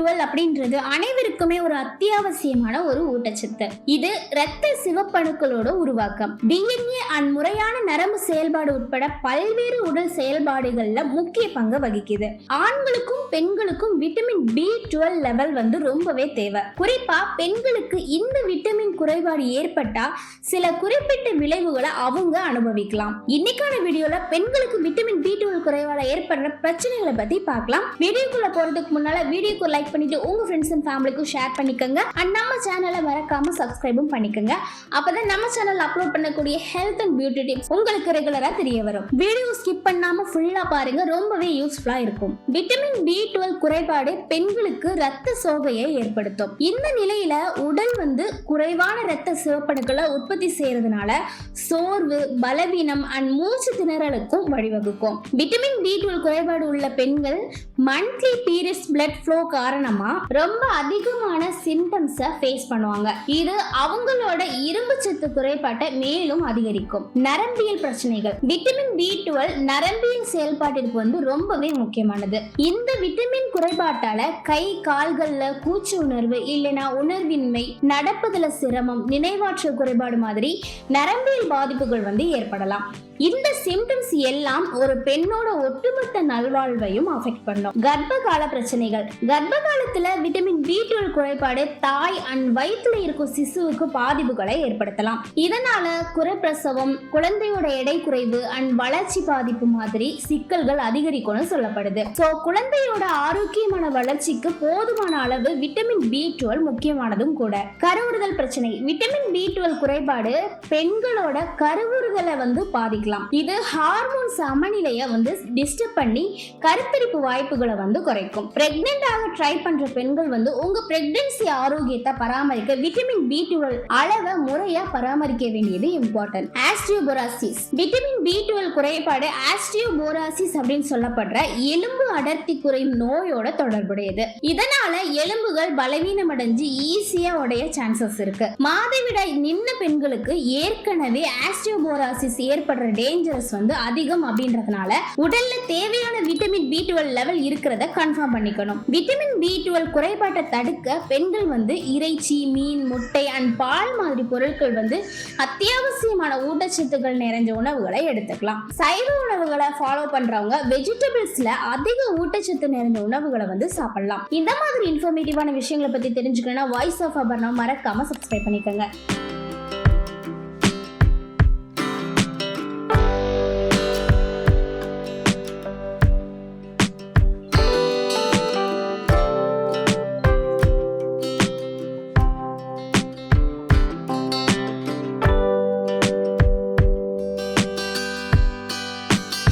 Twelve அப்படின்றது அனைவருக்குமே ஒரு அத்தியாவசியமான ஒரு ஊட்டச்சத்து. இது இரத்த சிவப்பணுக்களோட உருவாக்கம். டிஎன்ஏ அண்ட் முறையான நரம்பு செயல்பாடு உட்பட பல்வேறு உடல் செயல்பாடுகள்ல முக்கிய பங்கு வகிக்குது. ஆண்களுக்கும் பெண்களுக்கும் விட்டமின் பி டுவெல் லெவல் வந்து ரொம்பவே தேவை. குறிப்பா பெண்களுக்கு இந்த விட்டமின் குறைபாடு ஏற்பட்டா சில குறிப்பிட்ட விளைவுகளை அவங்க அனுபவிக்கலாம். இன்னைக்கான வீடியோல பெண்களுக்கு விட்டமின் பி டுவெல் குறைபாடு ஏற்படுற பிரச்சனைகளை பத்தி பார்க்கலாம். வீடியோக்குள்ள போறதுக்கு முன்னால வீடியோக்கு லைக் பண்ணிட்டு உங்க ஃப்ரெண்ட்ஸ் அண்ட் ஃபேமிலிக்கும் ஷேர் பண்ணிக்கோங்க. அண்ட் நம்ம சேனலை மறக்காம சப்ஸ்கிரைபும் பண்ணிக்கோங்க. அப்பதான் நம்ம சேனல் அப்லோட் பண்ணக்கூடிய ஹெல்த் அண்ட் பியூட்டி டிப்ஸ் உங்களுக்கு ரெகுலரா தெரிய வரும். வீடியோ ஸ்கிப் பண்ணாம ஃபுல்லா பாருங்க ரொம்பவே யூஸ்ஃபுல்லா இருக்கும். விட்டமின் பி டுவெல் குறைபாடு பெண்களுக்கு ரத்த சோகையை ஏற்படுத்தும். இந்த நிலையில உடல் வந்து குறைவான ரத்த சிவப்பணுக்களை உற்பத்தி செய்யறதுனால சோர்வு பலவீனம் அண்ட் மூச்சு திணறலுக்கும் வழிவகுக்கும். விட்டமின் பி டுவெல் குறைபாடு உள்ள பெண்கள் மந்த்லி பீரியட்ஸ் பிளட் ஃப்ளோ காரணம் காரணமா ரொம்ப அதிகமான சிம்டம்ஸை ஃபேஸ் பண்ணுவாங்க. இது அவங்களோட இரும்பு சத்து குறைபாட்டை மேலும் அதிகரிக்கும். நரம்பியல் பிரச்சனைகள். விட்டமின் பி டுவெல் நரம்பியல் செயல்பாட்டிற்கு வந்து ரொம்பவே முக்கியமானது. இந்த விட்டமின் குறைபாட்டால கை கால்கள்ல கூச்சு உணர்வு இல்லைனா உணர்வின்மை நடப்பதுல சிரமம் நினைவாற்றல் குறைபாடு மாதிரி நரம்பியல் பாதிப்புகள் வந்து ஏற்படலாம். இந்த சிம்டம்ஸ் எல்லாம் ஒரு பெண்ணோட ஒட்டுமொத்த நல்வாழ்வையும் அஃபெக்ட் பண்ணும். கர்ப்ப கால பிரச்சனைகள். கர்ப்ப காலத்துல விட்டமின் பி டுவெல் குறைபாடு தாய் அண்ட் வயிற்றுல இருக்கும் சிசுவுக்கு பாதிப்புகளை ஏற்படுத்தலாம். இதனால குறைப்பிரசவம் குழந்தையோட எடை குறைவு அண்ட் வளர்ச்சி பாதிப்பு மாதிரி சிக்கல்கள் அதிகரிக்கும்னு சொல்லப்படுது. ஸோ குழந்தையோட ஆரோக்கியமான வளர்ச்சிக்கு போதுமான அளவு விட்டமின் பி டுவெல் முக்கியமானதும் கூட. கருவுறுதல் பிரச்சனை. விட்டமின் பி டுவெல் குறைபாடு பெண்களோட கருவுறுதலை வந்து பாதிக்கலாம். இது ஹார்மோன் சமநிலையை வந்து டிஸ்டர்ப் பண்ணி கருத்தரிப்பு வாய்ப்புகளை வந்து குறைக்கும். பிரெக்னென்ட் ஆக ட்ரை பண்ற பெண்கள் வந்து உங்க பிரெக்னன்சி ஆரோக்கியத்தை பராமரிக்க விட்டமின் பி டுவெல் அளவை முறையா பராமரிக்க வேண்டியது important osteoporosis vitamin B twelve குறைபாடு ஆஸ்டியோபோராசிஸ் அப்படின்னு சொல்லப்படுற எலும்பு அடர்த்தி குறையும் நோயோட தொடர்புடையது. இதனால எலும்புகள் பலவீனமடைஞ்சு ஈஸியா உடைய சான்சஸ் இருக்கு. மாதவிடாய் நின்ன பெண்களுக்கு ஏற்கனவே ஆஸ்டியோபோராசிஸ் ஏற்படுற டேஞ்சரஸ் வந்து அதிகம் அப்படின்றதுனால உடல்ல தேவையான விட்டமின் பி டுவெல் லெவல் இருக்கிறத கன்ஃபார்ம் பண்ணிக்கணும். விட்டமின் பி டுவெல் குறைபாட்டை தடுக்க பெண்கள் வந்து இறைச்சி மீன் முட்டை அண்ட் பால் மாதிரி பொருட்கள் வந்து அத்தியாவசியமான ஊட்டச்சத்துக்கள் நிறைஞ்ச உணவுகளை எடுத்துக்கலாம். சைவ உணவுகளை ஃபாலோ பண்றவங்க வெஜிடபிள்ஸ்ல அதிக ஊட்டச்சத்து நிறைஞ்ச உணவுகளை வந்து சாப்பிடலாம். இந்த மாதிரி இன்ஃபர்மேட்டிவான விஷயங்களை பத்தி தெரிஞ்சுக்கணும்னா வாய்ஸ் ஆஃப் அபர்னா மறக்காம சப்ஸ்கிரைப் பண்ணிக்கோங்க.